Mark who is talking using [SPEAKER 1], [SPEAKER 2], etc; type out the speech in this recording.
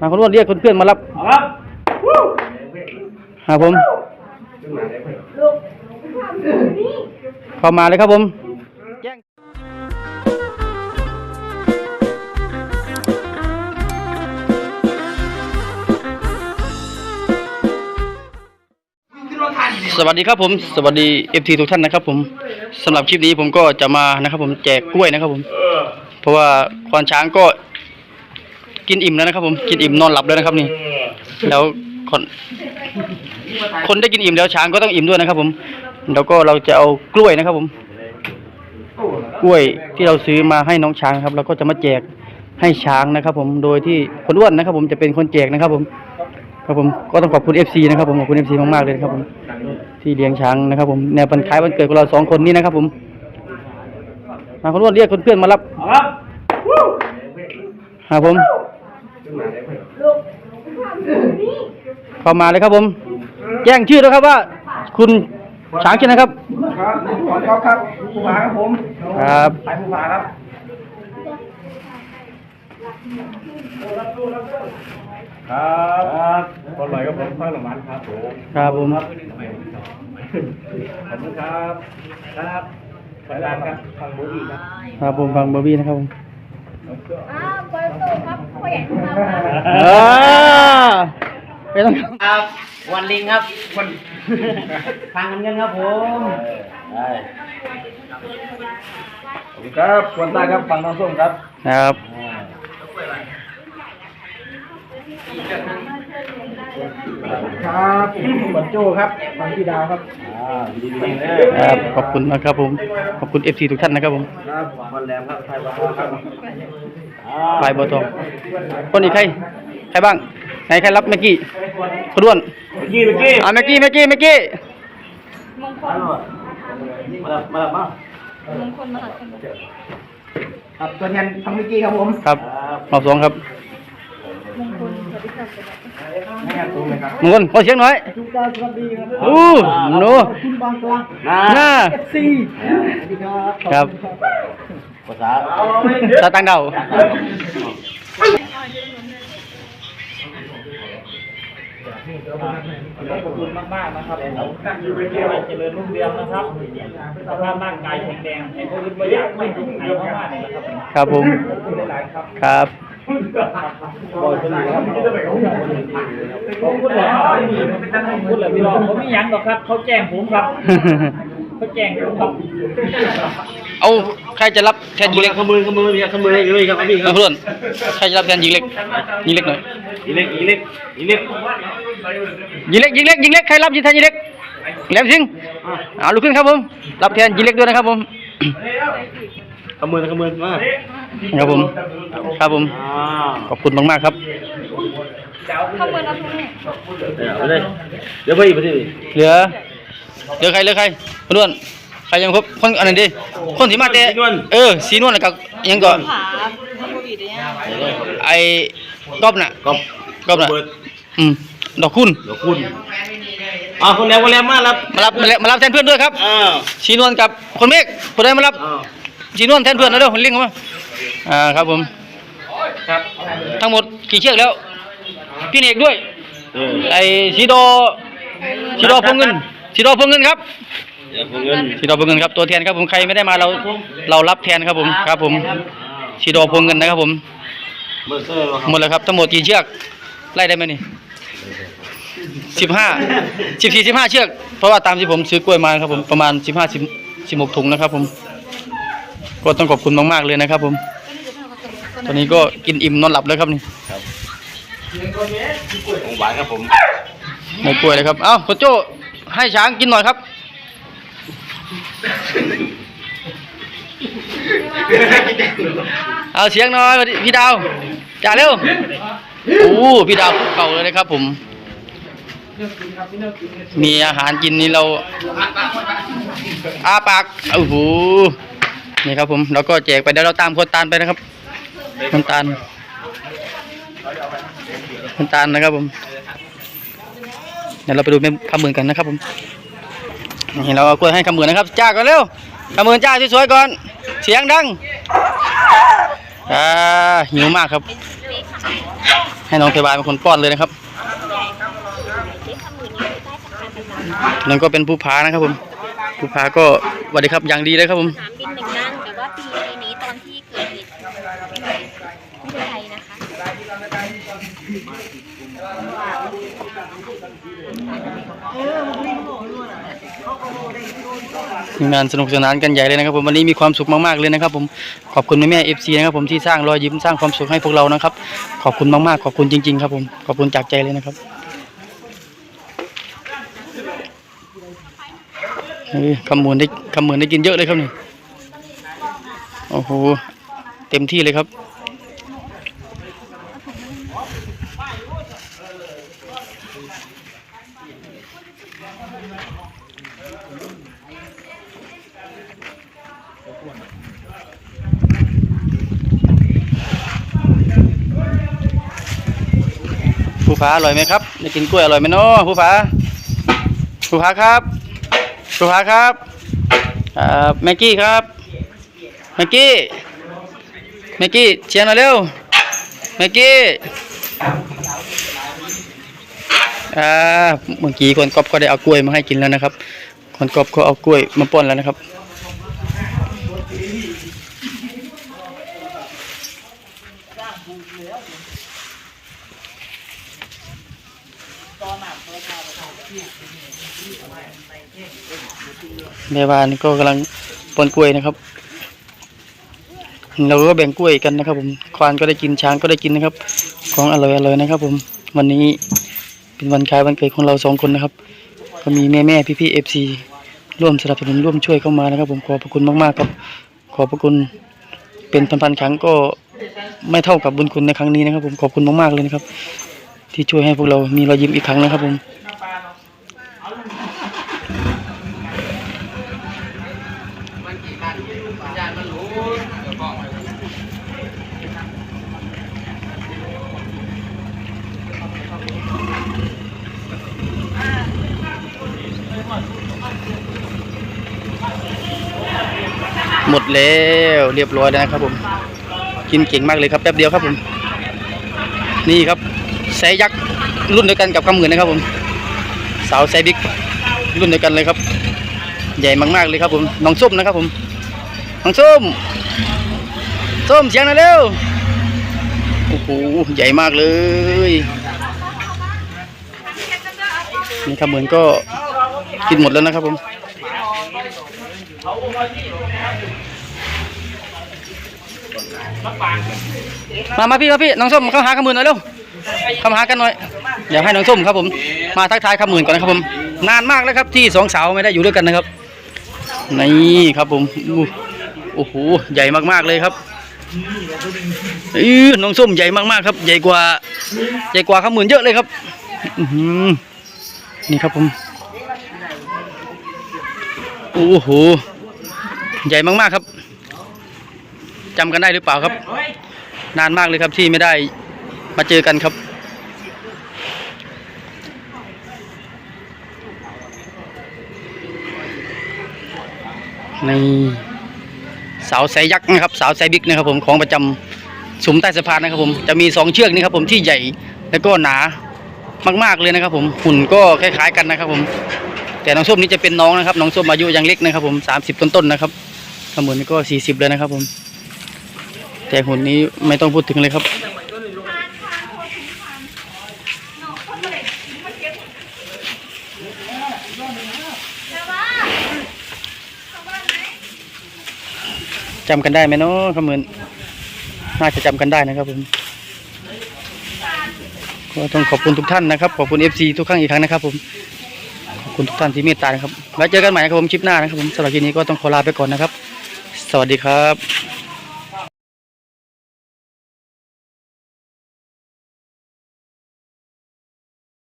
[SPEAKER 1] มาคนอ้วนเรียกเพื่อนๆมารับ
[SPEAKER 2] ครับ
[SPEAKER 1] ครับผม เข้ามาเลยครับผมแจ้งสวัสดีครับผม สวัสดีเอฟทีทุกท่านนะครับ ผมสำหรับคลิปนี้ผมก็จะมานะครับ ผมแจกกล้วยนะครับ ผม เพราะว่าควานช้างก็ กินอิ่มแล้วนะครับผมกินอิ่มนอนหลับแล้วนะครับนี่ แล้วคนคนได้กินอิ่มแล้วช้างก็ต้องอิ่มด้วยนะครับ ผม แล้วก็เราจะเอากล้วยนะครับ ผม กล้วยที่เราซื้อมาให้น้องช้างครับเราก็จะมาแจกให้ช้างนะครับ ผมโดยที่คนอ้วนนะครับ ผมจะเป็นคนแจกนะครับ ผม ครับผมก็ต้องขอบคุณ FC นะครับ ผมขอบคุณ FC มากๆเลยนะครับ ผมที่เลี้ยงช้างนะครับ ผมแนวปันคล้ายวันเกิดของเราสองคนนี้นะครับ ผมมาคนอ้วนเรียกเพื่อนๆมารับ
[SPEAKER 2] ครับ
[SPEAKER 1] ครับผมเข้ามาเลยครับผม แจ้งชื่อแล้วครับว่า คุณช้างชื่อนะครับ
[SPEAKER 2] ครับขอครับครับผู้ผาครับผม
[SPEAKER 1] ครับ
[SPEAKER 2] ไปผู้ผาครับครับครับคนลอยครับผมฟังหลังมันครับผม
[SPEAKER 1] ครับผม
[SPEAKER 2] ขอบคุณครับครับสายลานครับฟังบุรีครับ
[SPEAKER 1] ครับผมฟังบอบบี้นะครับผม
[SPEAKER 3] อ้าวเปิดตู้ครับ พ่อใหญ่ของเราครับ
[SPEAKER 1] อ่าไม่ต้อง
[SPEAKER 4] ครับ วันลิงครับวันทางเงินครับผม
[SPEAKER 2] ได้ขอบคุณครับคนใต้ครับฟังน้องส้มครับ
[SPEAKER 1] นะครับ
[SPEAKER 2] ครับบันโจครับฟังพี่ดาวครับอ่าดีดีเลย
[SPEAKER 1] ครับขอบคุณนะครับผม ขอบคุณ FC ทุกท่านนะครับผม
[SPEAKER 2] ครับวันแรมครับไทยบ้านครับ
[SPEAKER 1] ฝ่ายบัวทอง คนอีกใคร ใครบ้าง ไหนใครรับเมื่อกี้คุณด้วน
[SPEAKER 2] เมื่อกี้เมื่อกี้
[SPEAKER 1] อ่าเมื่อกี้เมื่อกี้เมื่อกี้
[SPEAKER 3] มงคล
[SPEAKER 2] มาดับมาดับมาม
[SPEAKER 3] งคลมหาชน
[SPEAKER 2] ครับตัวแทนทำเมื่อกี้ครับผม
[SPEAKER 1] ครับรอบสองครับ
[SPEAKER 3] มงคลสวัสดีครับ
[SPEAKER 2] แม่ตูเลยครับ
[SPEAKER 1] มงคลขอเสียงหน่อย
[SPEAKER 2] ทุกท่านสวัสดีครับ
[SPEAKER 1] อู้หนู
[SPEAKER 2] คุณบางกลาง
[SPEAKER 1] หน้า
[SPEAKER 2] ซีสวัสดีครับ
[SPEAKER 1] ครับ
[SPEAKER 4] ภาษา
[SPEAKER 1] ตาตังเดา
[SPEAKER 2] ขอบคุณมากมากๆนะครับอยู่ไปเที่ยวเจริญรุ่งเรืองนะครับสภาพร่างกายแข็งแรงไอ้พวกนี้ไม่อยากไม่ยุ่งเกี่ยวมากๆเลยนะครับ
[SPEAKER 1] ครับผม
[SPEAKER 2] ขอบคุณหลายๆครับ
[SPEAKER 1] ครับ
[SPEAKER 2] บอยสลีครับผมพูดเลยครับไม่มีผมพูดเลยพี่รองผมไม่ยั้งหรอกครับ เขาแจ้งผมครับ เขาแจ้งผมครับ
[SPEAKER 1] เอาใครจะรับแทนหญิงเล็ก
[SPEAKER 4] ขมือขมือเนี่ยขมือเลยครับพี่ค
[SPEAKER 1] มา
[SPEAKER 4] รับ
[SPEAKER 1] เพื่อนใครจะรับแทนหญิงเล็กหญิงเล็กหน่อย
[SPEAKER 4] อีเล็กอีเล็กอีเล็ก
[SPEAKER 1] หญิงเล็กหญิงเล็กหญิงเล็กใครรับแทนหญิงเล็กแหลมสิงห์เอาลุกขึ้นครับผมรับแทนหญิงเล็กด้วยนะครับผม
[SPEAKER 4] ขมือขมือมา
[SPEAKER 1] ครับผมครับผม
[SPEAKER 4] อ่า
[SPEAKER 1] ขอบคุณมากๆครับ
[SPEAKER 3] เข้าเปิดรับตรงนี้
[SPEAKER 4] เดี๋ยวไปเลยเดี๋ยวไปอีกไปสิ
[SPEAKER 1] เหลือเหลือใครเหลือใคร คนด้วนใครยังครบคนอันนั้นดิคนที่มาแต่เออสีนวลแล้วกับยังก่อน
[SPEAKER 3] ผาพระบุรีได้ยัง
[SPEAKER 1] ไอ้ก๊อบน่ะ
[SPEAKER 4] ก็
[SPEAKER 1] ก๊อบน่ะ
[SPEAKER 4] เปิด
[SPEAKER 1] อืมดอกคุณ
[SPEAKER 4] เดี๋ยวคุณอ่าคนแรกคนแรกมารับ
[SPEAKER 1] มารับมารับมารับแทนเพื่อนด้วยครับ
[SPEAKER 4] อ้าว
[SPEAKER 1] สีนวลกับคนเมฆคนใดมารับ
[SPEAKER 4] อ้าว
[SPEAKER 1] สีนวลแทนเพื่อนนะเด้อคนลิงเข้ามาอ่าครับผมครับทั้งหมดกี่เชือกแล้ว พี่เอกด้วย
[SPEAKER 4] เออ
[SPEAKER 1] ไอ้สีโดสีโดพงเงินสีโดพงเงินครับ
[SPEAKER 4] เดี๋ยวพวกเงิน
[SPEAKER 1] สีโดพงเงินครับตัวแทนครับผมใครไม่ได้มาเราเรารับแทนครับผมครับ ผมสีโดพงเงินนะครับผม
[SPEAKER 4] เบอร์เซอร์
[SPEAKER 1] หมดแล้วครับทั้งหมดกี่เชือกไล่ได้ไหมนี่สิบห้าสิบสี่สิบห้าเชือกเพราะว่าตามที่ผมซื้อกล้วยมาครับผมประมาณสิบห้าสิบสิบหกถุงนะครับ ผม ก็ต้องขอบคุณมากๆเลยนะครับ ผม ตอนนี้ก็กินอิ่มนอนหลับแล้วครับนี่
[SPEAKER 4] ของหวานครับผม
[SPEAKER 1] ในกล้วยเลยครับเอ้าคุณโจ้ให้ช้างกินหน่อยครับ เอาเสียงน่อยพี่ดาวจ่าเร็วโอ้พี่ดาวคุกเข่าเลยนะครับผม มีอาหารกินนี่เราอาปากโอ้โหนี่ครับผมเราก็แจกไปเดี๋ยวเราตามคนตาลไปนะครับคนตาลคนตาลนะครับผมเดี๋ยวเราไปดูแม่คำหมื่นกันนะครับผม นี่เราเอากล้วยให้คำหมือนนะครับจ้าก่อนเร็วคำหมือนจ้าสวยๆก่อน เสียงดังอ่าหิวมากครับใให้น้องเทวาเป็นคนป้อนเลยนะครับนั่นก็เป็นผู้พานะครับผมผู้พาก็สวัสดีครับอย่างดีเลยครับผม
[SPEAKER 3] สนามบินหนึ่งนั่งแต่ว่าปีนี้ตอนที่เกิดเหตุไม่เป็นไรนะคะ
[SPEAKER 1] งานสนุกสนานกันใหญ่เลยนะครับผมวันนี้มีความสุขมากๆเลยนะครับ ผมขอบคุณแม่แม่เอฟซีนะครับผมที่สร้างรอยยิ้มสร้างความสุขให้พวกเรานะครับ ขอบคุณมากๆขอบคุณจริง ๆ ครับผมขอบคุณจากใจเลยนะครับเฮ้ยคำมูลได้คำมูลได้กินเยอะเลยครับนี่โอ้โหเต็มที่เลยครับ ผู้ฟ้าอร่อยไหมครับได้กินกล้วยอร่อยไหมเนาะผู้ฟ้าผู้ฟ้าครับผู้ฟ้าครับอ่าแม็กกี้ครับแม็กกี้แม็กกี้เชียร์หน่อยเร็วแม็กกี้อ่าเมื่อกี้คนกอบก็ได้เอากล้วยมาให้กินแล้วนะครับ คนกอบก็เอากล้วยมาป้อนแล้วนะครับ แม่บ้านก็กำลังปนกล้วยนะครับ เราก็แบ่งกล้วยกันนะครับ ผมควานก็ได้กินช้างก็ได้กินนะครับ ของอร่อยอร่อยนะครับ ผมวันนี้เป็นวันคล้ายวันเกิดของเราสองคนนะครับ ก็มีแม่แม่พี่พี่เอฟซีร่วมสนับสนุนร่วมช่วยเข้ามานะครับ ผมขอบพระคุณมากๆครับ ขอบพระคุณเป็นพันๆครั้งก็ไม่เท่ากับบุญคุณในครั้งนี้นะครับ ผมขอบคุณมากๆเลยนะครับ ที่ช่วยให้พวกเรามีรอยยิ้มอีกครั้งนะครับผม หมดแล้วเรียบร้อยแล้วนะครับผม กินเก่งมากเลยครับแป๊บเดียวครับผม นี่ครับไซยักษ์รุ่นเดียวกันกับคำหมื่นนะครับผม สาวไซส์บิ๊กรุ่นเดียวกันเลยครับ ใหญ่มากๆเลยครับผมน้องส้มนะครับผม น้องส้ม ส้มเสียงหน่อยเร็ว โอ้โห ใหญ่มากเลย นี่ครับเหมือนก็กินหมดแล้วนะครับผมมามาพี่มาพี่น้องส้มเข้าหาขมืนหน่อยเร็วเข้าหากันหน่อยเดี๋ยวให้น้องส้มครับผม มาทักทายขมืนก่อนนะครับผม นานมากแล้วครับที่สองสาวไม่ได้อยู่ด้วยกันนะครับ นี่ครับผมอู้ โอ้โหใหญ่มากๆเลยครับอือน้องส้มใหญ่มากๆครับ ใหญ่กว่า ใหญ่กว่าขมืนเยอะเลยครับนี่ครับผมโอ้โหใหญ่มากๆครับจำกันได้หรือเปล่าครับ นานมากเลยครับที่ไม่ได้มาเจอกันครับใน สาไซยักษ์นะครับเสาไซบิ๊กนะครับผมของประจำสุมใต้สะพานนะครับผมจะมีสองเชือกนี่ครับผมที่ใหญ่แล้วก็หนามากๆเลยนะครับ ผมหุ่นก็คล้ายๆกันนะครับผมแต่น้องส้มนี้จะเป็นน้องนะครับน้องส้มอายุยังเล็กนะครับ ผมสามสิบต้นๆนะครับขมวนนี้ก็สี่สิบเลยนะครับผมแต่หุ่นนี้ไม่ต้องพูดถึงเลยครับ จำกันได้ไหมเนาะขมือนน่าจะจำกันได้นะครับผมก็ต้องขอบคุณทุกท่านนะครับ ขอบคุณ FC ทุกครั้งอีกครั้งนะครับ ผมขอบคุณทุกท่านที่เมตตานะครับไว้เจอกันใหม่ครับผมคลิปหน้านะครับผมสำหรับคลิปนี้ก็ต้องขอลาไปก่อนนะครับ สวัสดีครับ